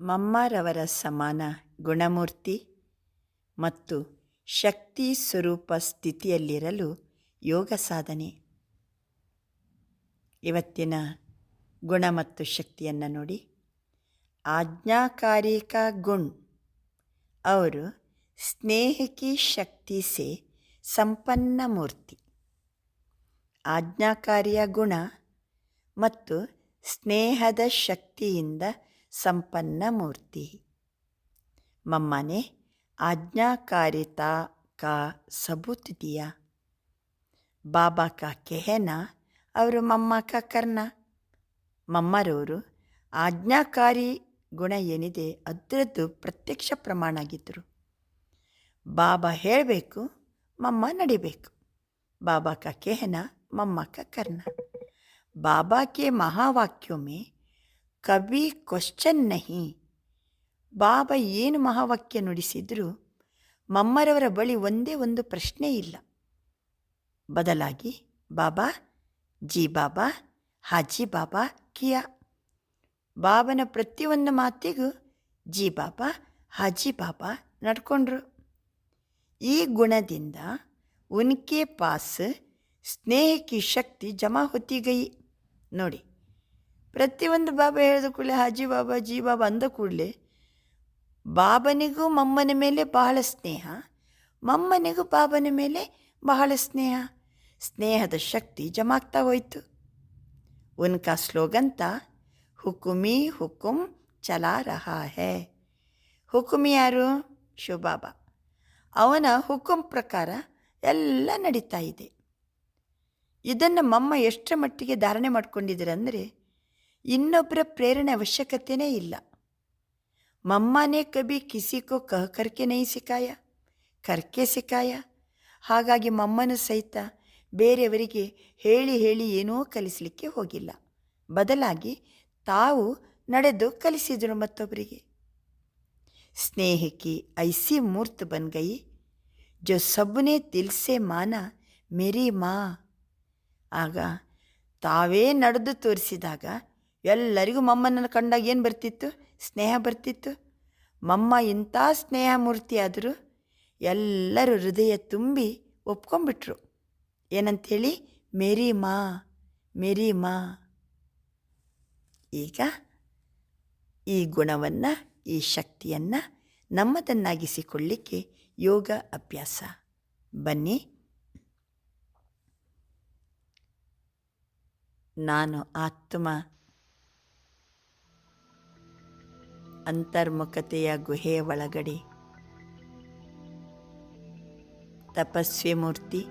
ಮಮ್ಮರವರ ಸಮಾನ ಗುಣಮೂರ್ತಿ ಮತ್ತು ಶಕ್ತಿ ಸ್ವರೂಪ ಸ್ಥಿತಿಯಲ್ಲಿರಲು ಯೋಗ ಸಾಧನೆ. ಇವತ್ತಿನ ಗುಣ ಮತ್ತು ಶಕ್ತಿಯನ್ನು ನೋಡಿ. ಆಜ್ಞಾಕಾರಿಕ ಗುಣ್. ಅವರು ಸ್ನೇಹಿಕಿ ಶಕ್ತಿ ಸೆ ಸಂಪನ್ನ ಮೂರ್ತಿ. ಆಜ್ಞಾಕಾರಿಯ ಗುಣ ಮತ್ತು ಸ್ನೇಹದ ಶಕ್ತಿಯಿಂದ ಸಂಪನ್ನ ಮೂರ್ತಿ. ಮಮ್ಮನೆ, ಆಜ್ಞಾಕಾರಿತ ಕಾ ಸಬೂತ್ ದಿಯಾ ಬಾಬಾ ಕಾ ಕೆಹನ, ಅವರು ಮಮ್ಮ ಕಾ ಕರ್ಣ ಮಮ್ಮರವರು ಆಜ್ಞಾಕಾರಿ ಗುಣ ಏನಿದೆ ಅದರದ್ದು ಪ್ರತ್ಯಕ್ಷ ಪ್ರಮಾಣ ಆಗಿದ್ದರು ಬಾಬಾ ಹೇಳಬೇಕು, ಮಮ್ಮ ನಡಿಬೇಕು. ಬಾಬಾ ಕಾ ಕೆಹನ, ಮಮ್ಮ ಕಾ ಕರ್ಣ ಬಾಬಾ ಕೆ ಮಹಾವಾಕ್ಯೊಮ್ಮೆ ಕವಿ ಕ್ವಶ್ಚನ್ ನಹಿ. ಬಾಬಾ ಏನು ಮಹಾವಾಕ್ಯ ನುಡಿಸಿದರೂ, ಮಮ್ಮರವರ ಬಳಿ ಒಂದೇ ಒಂದು ಪ್ರಶ್ನೆ ಇಲ್ಲ. ಬದಲಾಗಿ, ಬಾಬಾ, ಜಿ ಬಾಬಾ ಹಾಜಿ ಬಾಬಾ, ಕಿಯಾ. ಬಾಬನ ಪ್ರತಿಯೊಂದು ಮಾತಿಗೂ, ಜಿ ಬಾಬಾ ಹಾಜಿ ಬಾಬಾ ನಡ್ಕೊಂಡ್ರು. ಈ ಗುಣದಿಂದ ಉನ್ಕೆ ಪಾಸ್, ಸ್ನೇಹಕ್ಕೆ ಶಕ್ತಿ ಜಮಾ ಹೊತ್ತಿಗೈ ನೋಡಿ ಪ್ರತಿಯೊಂದು ಬಾಬಾ ಹೇಳಿದ ಕೂಡಲೇ, ಹಾಜಿ ಬಾಬಾ, ಜಿ ಬಾಬಾ ಅಂದ ಕೂಡಲೇ, ಬಾಬನಿಗೂ ಮಮ್ಮನ ಮೇಲೆ ಬಹಳ ಸ್ನೇಹ, ಮಮ್ಮನಿಗೂ ಬಾಬನ ಮೇಲೆ ಬಹಳ ಸ್ನೇಹ. ಸ್ನೇಹದ ಶಕ್ತಿ ಜಮಾಗ್ತಾ ಹೋಯಿತು. ಉನ್ಕಾ ಸ್ಲೋಗಂತ ಹುಕುಮಿ ಹುಕುಂ ಚಲಾ ರಹಾ ಹೇ. ಹುಕುಮಿ ಯಾರು? ಶಿವಬಾಬಾ. ಅವನ ಹುಕುಂ ಪ್ರಕಾರ ಎಲ್ಲ ನಡೀತಾ ಇದೆ. ಇದನ್ನು ಮಮ್ಮ ಎಷ್ಟರ ಮಟ್ಟಿಗೆ ಧಾರಣೆ ಮಾಡ್ಕೊಂಡಿದ್ದೀರಂದರೆ ಇನ್ನೊಬ್ಬರ ಪ್ರೇರಣೆ ಅವಶ್ಯಕತೆನೇ ಇಲ್ಲ. ಮಮ್ಮನೇ ಕಬಿ ಕಿಸಿಕೋ ಕಹ ಕರ್ಕೆ ನೈ ಸಿಕಾಯ ಕರ್ಕೆ ಸಿಕಾಯ ಹಾಗಾಗಿ ಮಮ್ಮನ ಸಹಿತ ಬೇರೆಯವರಿಗೆ ಹೇಳಿ ಹೇಳಿ ಏನೂ ಕಲಿಸಲಿಕ್ಕೆ ಹೋಗಿಲ್ಲ. ಬದಲಾಗಿ ತಾವು ನಡೆದು ಕಲಿಸಿದರು ಮತ್ತೊಬ್ಬರಿಗೆ ಸ್ನೇಹಕ್ಕೆ ಐಸಿ ಮೂರ್ತ ಬನ್ಗೈ ಜೊ ಸಬ್ಬನೇ ತಿಲ್ಸೆ ಮಾನ ಮೇರಿ ಮಾ. ಆಗ ತಾವೇ ನಡೆದು ತೋರಿಸಿದಾಗ ಎಲ್ಲರಿಗೂ ಮಮ್ಮನನ್ನು ಕಂಡಾಗ ಏನು ಬರ್ತಿತ್ತು? ಸ್ನೇಹ ಬರ್ತಿತ್ತು. ಮಮ್ಮ ಇಂಥ ಸ್ನೇಹ ಮೂರ್ತಿ ಆದರೂ ಎಲ್ಲರೂ ಹೃದಯ ತುಂಬಿ ಒಪ್ಕೊಂಡ್ಬಿಟ್ರು. ಏನಂತೇಳಿ? ಮೇರಿ ಮಾ ಮೇರಿ ಮಾ. ಈಗ ಈ ಗುಣವನ್ನು, ಈ ಶಕ್ತಿಯನ್ನು ನಮ್ಮದನ್ನಾಗಿಸಿಕೊಳ್ಳಿಕ್ಕೆ ಯೋಗ ಅಭ್ಯಾಸ. ಬನ್ನಿ. ನಾನು ಆತ್ಮ ಅಂತರ್ಮುಖತೆಯ ಗುಹೆಯ ಒಳಗಡೆ. ತಪಸ್ವಿ ಮೂರ್ತಿ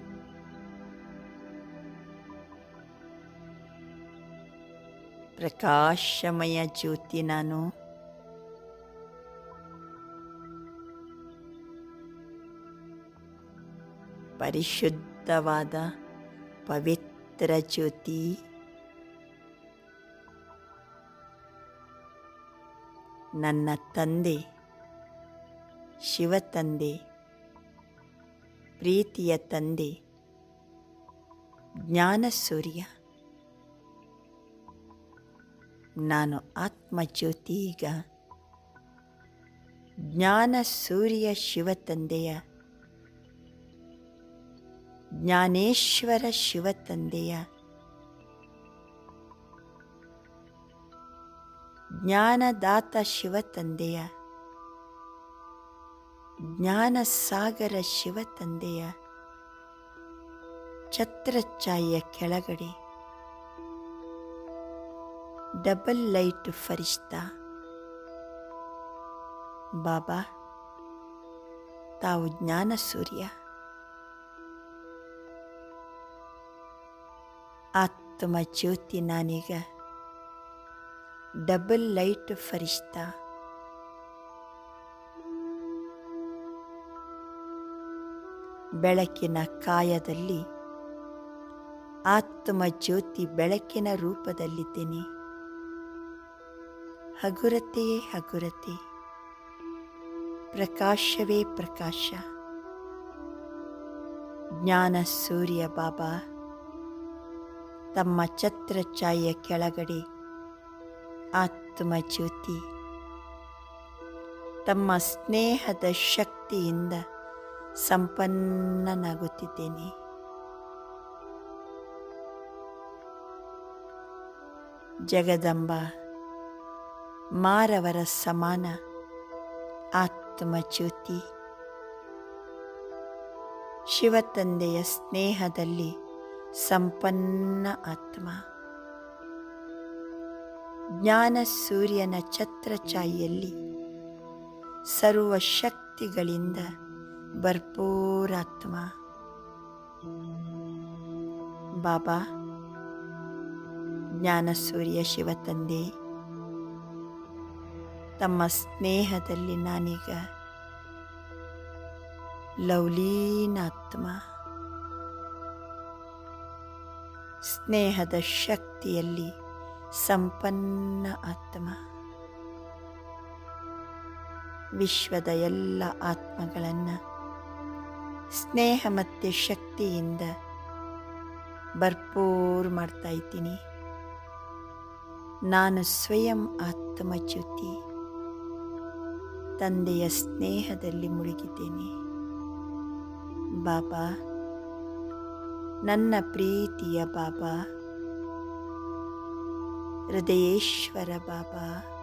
ಪ್ರಕಾಶಮಯ ಜ್ಯೋತಿ ನಾನು. ಪರಿಶುದ್ಧವಾದ ಪವಿತ್ರ ಜ್ಯೋತಿ. ನನ್ನ ತಂದೆ, ಶಿವತಂದೆ, ಪ್ರೀತಿಯ ತಂದೆ ಜ್ಞಾನ ಸೂರ್ಯ ನಾನು ಆತ್ಮಜ್ಯೋತಿ ಈಗ. ಜ್ಞಾನ ಸೂರ್ಯ ಶಿವತಂದೆಯ. ಜ್ಞಾನೇಶ್ವರ ಶಿವತಂದೆಯ. ಜ್ಞಾನದಾತ ಶಿವ ಶಿವತಂದೆಯ. ಜ್ಞಾನಸಾಗರ ಶಿವತಂದೆಯ. ಛತ್ರಛಾಯಿಯ ಕೆಳಗಡೆ. ಡಬಲ್ ಲೈಟ್ ಫರಿಷ್ತಾ ಬಾಬಾ, ತಾವು ಜ್ಞಾನ ಸೂರ್ಯ. ಆತ್ಮ ಜ್ಯೋತಿ ನಾನೀಗ ಡಬಲ್ ಲೈಟ್ ಫರಿಷ್ತಾ. ಬೆಳಕಿನ ಕಾಯದಲ್ಲಿ ಆತ್ಮ ಜ್ಯೋತಿ ಬೆಳಕಿನ ರೂಪದಲ್ಲಿದ್ದೇನೆ. ಹಗುರತೆಯೇ ಹಗುರತೆ. ಪ್ರಕಾಶವೇ ಪ್ರಕಾಶ. ಜ್ಞಾನ ಸೂರ್ಯ ಬಾಬಾ. ತಮ್ಮ ಛತ್ರ ಛಾಯೆಯ ಕೆಳಗಡೆ ಆತ್ಮ ಜ್ಯೋತಿ ತಮ್ಮ ಸ್ನೇಹದ ಶಕ್ತಿಯಿಂದ ಸಂಪನ್ನನಾಗುತ್ತಿದ್ದೇನೆ. ಜಗದಂಬ ಮಾರವರ ಸಮಾನ ಆತ್ಮಚ್ಯುತಿ ಶಿವತಂದೆಯ ಸ್ನೇಹದಲ್ಲಿ ಸಂಪನ್ನ ಆತ್ಮ. ಜ್ಞಾನ ಸೂರ್ಯನ ಛತ್ರಛಾಯೆಯಲ್ಲಿ ಸರ್ವ ಶಕ್ತಿಗಳಿಂದ ಭರ್ಪೂರಾತ್ಮ ಬಾಬಾ ಜ್ಞಾನ ಸೂರ್ಯ ಶಿವತಂದೆ ತಮ್ಮ ಸ್ನೇಹದಲ್ಲಿ ನಾನೀಗ ಲವ್ಲೀನಾತ್ಮ ಸ್ನೇಹದ ಶಕ್ತಿಯಲ್ಲಿ ಸಂಪನ್ನ ಆತ್ಮ. ವಿಶ್ವದ ಎಲ್ಲ ಆತ್ಮಗಳನ್ನು ಸ್ನೇಹ ಮತ್ತು ಶಕ್ತಿಯಿಂದ ಭರ್ಪೂರ್ ಮಾಡ್ತಾ ಇದ್ದೀನಿ. ನಾನು ಸ್ವಯಂ ಆತ್ಮಜ್ಯೋತಿ ತಂದೆಯ ಸ್ನೇಹದಲ್ಲಿ ಮುಳುಗಿದ್ದೇನೆ. ಬಾಬಾ, ನನ್ನ ಪ್ರೀತಿಯ ಬಾಬಾ. हृदयेश्वर बाबा।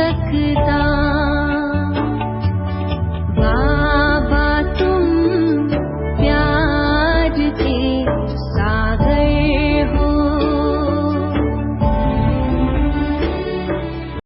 सकता